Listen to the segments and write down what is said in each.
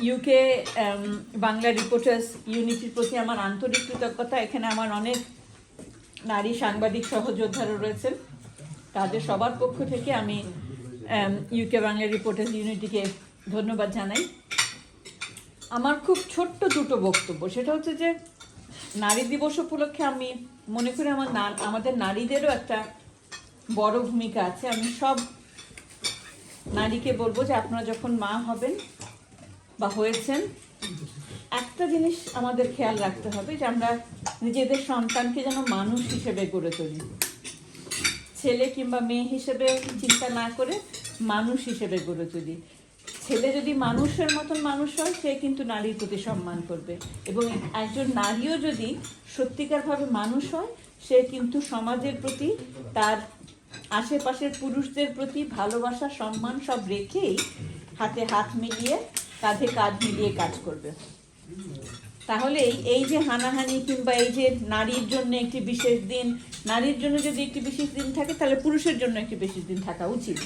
UK Bangla reporters ইউনিটির প্রতি আমার আন্তরিক কৃতজ্ঞতা। এখানে আমার অনেক নারী সাংবাদিক সহযোদ্ধারা রয়েছেন। তাদের সবার পক্ষ থেকে আমি ইউকে বাংলা রিপোর্টার্স ইউনিটিকে ধন্যবাদ জানাই। আমার খুব ছোট্ট দুটো বক্তব্য। সেটা হচ্ছে যে, নারী দিবস উপলক্ষে আমি মনে করি আমার না- আমাদের নারীদেরও একটা বড় ভূমিকা আছে। আমি সব নারীকে বলব যে, আপনারা যখন মা হবেন বা হয়েছেন, একটা জিনিস আমাদের খেয়াল রাখতে হবে যে আমরা নিজেদের সন্তানকে যেন মানুষ হিসেবে গড়ে তুলি। ছেলে কিংবা মেয়ে হিসেবে চিন্তা না করে মানুষ হিসেবে গড়ে তুলি। ছেলে যদি মানুষের মতন মানুষ হয়, সে কিন্তু নারীর প্রতি সম্মান করবে এবং একজন নারীও যদি সত্যিকারভাবে মানুষ হয়, সে কিন্তু সমাজের প্রতি, তার আশেপাশের পুরুষদের প্রতি ভালোবাসা, সম্মান সব রেখেই হাতে হাত মিলিয়ে কাঁধে কাঁধ মিলিয়ে কাজ করবে। তাহলে এই- যে হানাহানি কিংবা এই যে নারীর জন্য একটি বিশেষ দিন নারীর জন্য যদি একটি বিশেষ দিন থাকে তাহলে পুরুষের জন্য একটি বিশেষ দিন থাকা উচিত।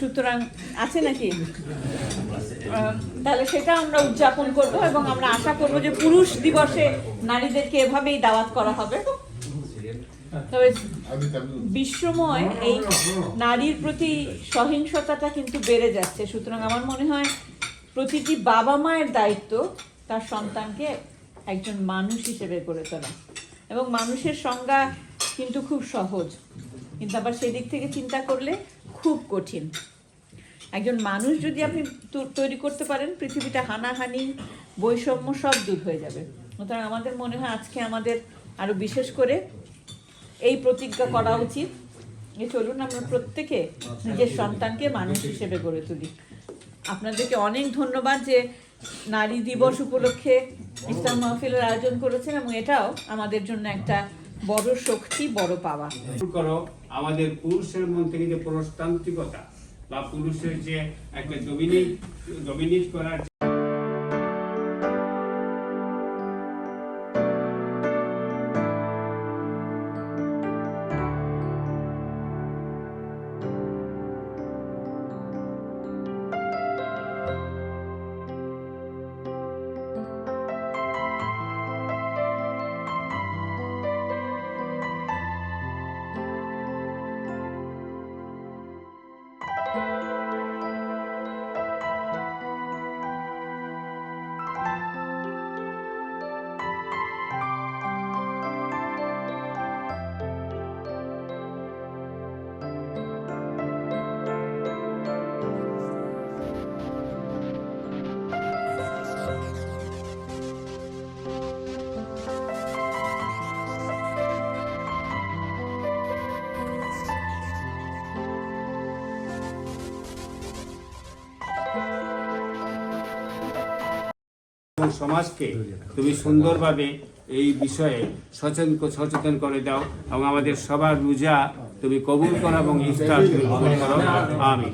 সুতরাং আছে নাকি? তাহলে সেটা আমরা উদযাপন করব এবং আমরা আশা করব যে পুরুষ দিবসে নারীদেরকে এভাবেই দাওয়াত করা হবে। তবে বিশ্বময় এই নারীর প্রতি সহিংসতাটা কিন্তু বেড়ে যাচ্ছে। সুতরাং আমার মনে হয় প্রতিটি বাবা মায়ের দায়িত্ব তার সন্তানকে একজন মানুষ হিসেবে গড়ে তোলা। এবং মানুষের সংজ্ঞা কিন্তু খুব সহজ। কিন্তু আবার সেদিক থেকে চিন্তা করলে খুব কঠিন। একজন মানুষ যদি আপনি তৈরি করতে পারেন পৃথিবীটা হানাহানি বৈষম্য সব দূর হয়ে যাবে। সুতরাং আমাদের মনে হয় আজকে আমাদের আরও বিশেষ করে এই প্রতিজ্ঞা করা উচিত। চলুন আমরা প্রত্যেকে নিজের সন্তানকে মানুষ হিসেবে গড়ে তুলি। আপনাদেরকে অনেক ধন্যবাদ যে নারী দিবস উপলক্ষে ইসলাম মাহফিলের আয়োজন করেছেন এবং এটাও আমাদের জন্য একটা বড় শক্তি, বড় পাওয়া। করো, আমাদের পুরুষের মন থেকে যে পুরুষতান্ত্রিকতা বা পুরুষের যে একটা ডমিনেট ডমিনেট করার এবং সমাজকে তুমি সুন্দরভাবে এই বিষয়ে সচেতন সচেতন করে দাও এবং আমাদের সবার রোজা তুমি কবুল করো এবং ইফতার তুমি কবুল করো। আমি